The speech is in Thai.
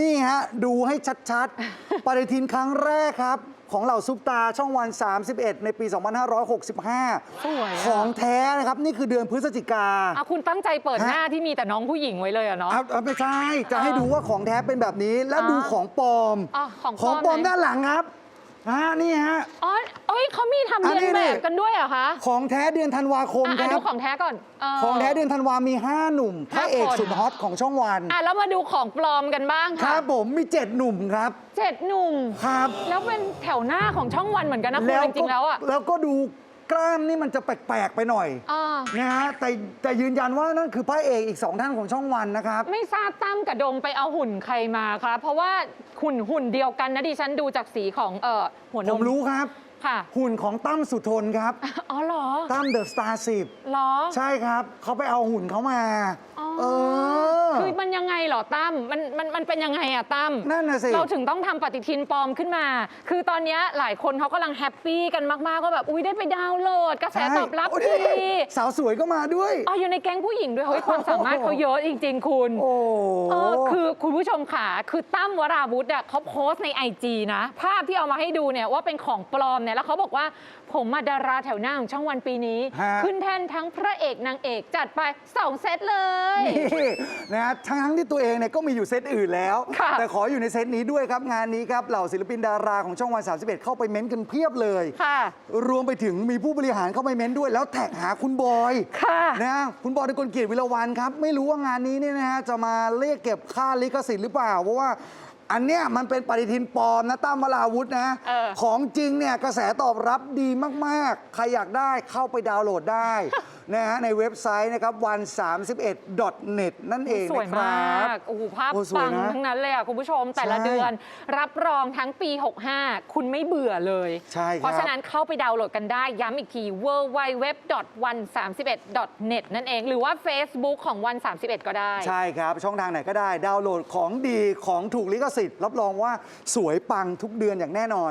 นี่ฮะ ดูให้ชัดๆ ปฏิทินครั้งแรกครับ ของเหล่าซุปตาช่องวัน 31 ในปี2565สวยอะ ของแท้นะครับ นี่คือเดือนพฤศจิกา อะคุณตั้งใจเปิดฮะ หน้าที่มีแต่น้องผู้หญิงไว้เลยอะเนาะ เอาเอาไม่ใช่ จะให้ดูว่าของแท้เป็นแบบนี้ แล้วอ๋อดูของปลอมอ๋อของปลอมของปลอมไหน ด้านหลังครับ อ่านี่ฮะ อ๋อเอ้ยเขามีทำอันเรียนนี้แบนี่บกันด้วยเหรอคะของแท้เดือนธันวาคมอะคอะรัดูบ ของแท้ก่อนเของแท้เดือนธันวามี 5 หนุ่มพระเอกห้าคนสุดฮอตของช่องวัน อะแล้วมาดูของปลอมกันบ้างคค่ะรับผมมี 7 หนุ่มครับ เจ็ดหนุ่ม ครับ แล้วเป็นแถวหน้าของช่องวันเหมือนกันนะคุณจริงๆแล้วอะ แล้วก็ดู กล้ามนี่มันจะแปลกๆไปหน่อยอ่า นะฮะแต่แต่ยืนยันว่านั่นคือพระเอกอีกสองท่านของช่องวันนะครับ ไม่ทราบตั้มกับโดมไปเอาหุ่นใครมาคะ เพราะว่าหุ่นหุ่นเดียวกันนะดิฉันดูจากสีของเอ่อหัวนผมมรู้ครับ ค่ะหุ่นของตั้มสุทนครับ อ๋อเหรอตั้มเดอะสตาร์สิบเหรอ ใช่ครับ เขาไปเอาหุ่นเขามา อ๋อ เออ คือมันยังไงเหรอตั้มมันมันมันเป็นยังไงอะตั้มนั่นน่ะสิเราถึงต้องทำปฏิทินปลอมขึ้นมา คือตอนเนี้ยหลายคนเขากำลังแฮปปี้กันมากๆว่าแบบอุ้ยได้ไปดาวน์โหลด กระแสใช่ตอบรับโอ้ดีนี่สาวสวยก็มาด้วย อ๋ออยู่ในแก๊งผู้หญิงด้วยเฮ้ยความสามารถเขาเยอะจริง ๆ คุณ โอ้เออคือคุณผู้ชมค่ะ คือตั้มวราวุธอะเขาโพสต์ในไอจีนะ ภาพที่เอามาให้ดูเนี่ยว่าเป็นของปลอมเนี่ยแล้วเขาบอกว่าผมมาดาราแถวหน้าของช่องวันปีนี้ ฮะ ขึ้นแท่นทั้งพระเอกนางเอกจัดไปสองเซตเลย นี่นะฮะทั้งๆที่ตัวเองเนี่ยก็มีอยู่เซตอื่นแล้ว ค่ะ แต่ขออยู่ในเซตนี้ด้วยครับงานนี้ครับเหล่าศิลปินดาราของช่องวัน 31 เข้าไปเม้นต์กันเพียบเลย ค่ะ รวมไปถึงมีผู้บริหารเข้าไปเม้นต์ด้วย แล้วแท็กหาคุณบอยค่ะนะคุณบอยตะกลเกียรติวิรวันครับ ไม่รู้ว่างานนี้เนี่ยนะฮะจะมาเรียกเก็บค่าลิขสิทธิ์หรือเปล่า เพราะว่าอันเนี้ยมันเป็นปฏิทินปลอมนะตั้มวราวุธนะ เออ ของจริงเนี่ยกระแสตอบรับดีมาก ๆ ใครอยากได้เข้าไปดาวน์โหลดได้ นะฮะในเว็บไซต์นะครับวัน31 net นั่นเองสวยนะครัมาบ ก โอ้โห ภาพโอ้สวยปังนะทั้งนั้นเลยอะ คุณผู้ชมแต่ละใช่เดือน รับรองทั้งปี 65 คุณไม่เบื่อเลย ใช่ครับ เพราะฉะนั้นเข้าไปดาวน์โหลดกันได้ ย้ำอีกที www.131.net นั่นเอง หรือว่า Facebook ของวัน 31 ก็ได้ ใช่ครับ ช่องทางไหนก็ได้ ดาวน์โหลดของดีของถูกลิขสิทธิ์ รับรองว่าสวยปังทุกเดือนอย่างแน่นอน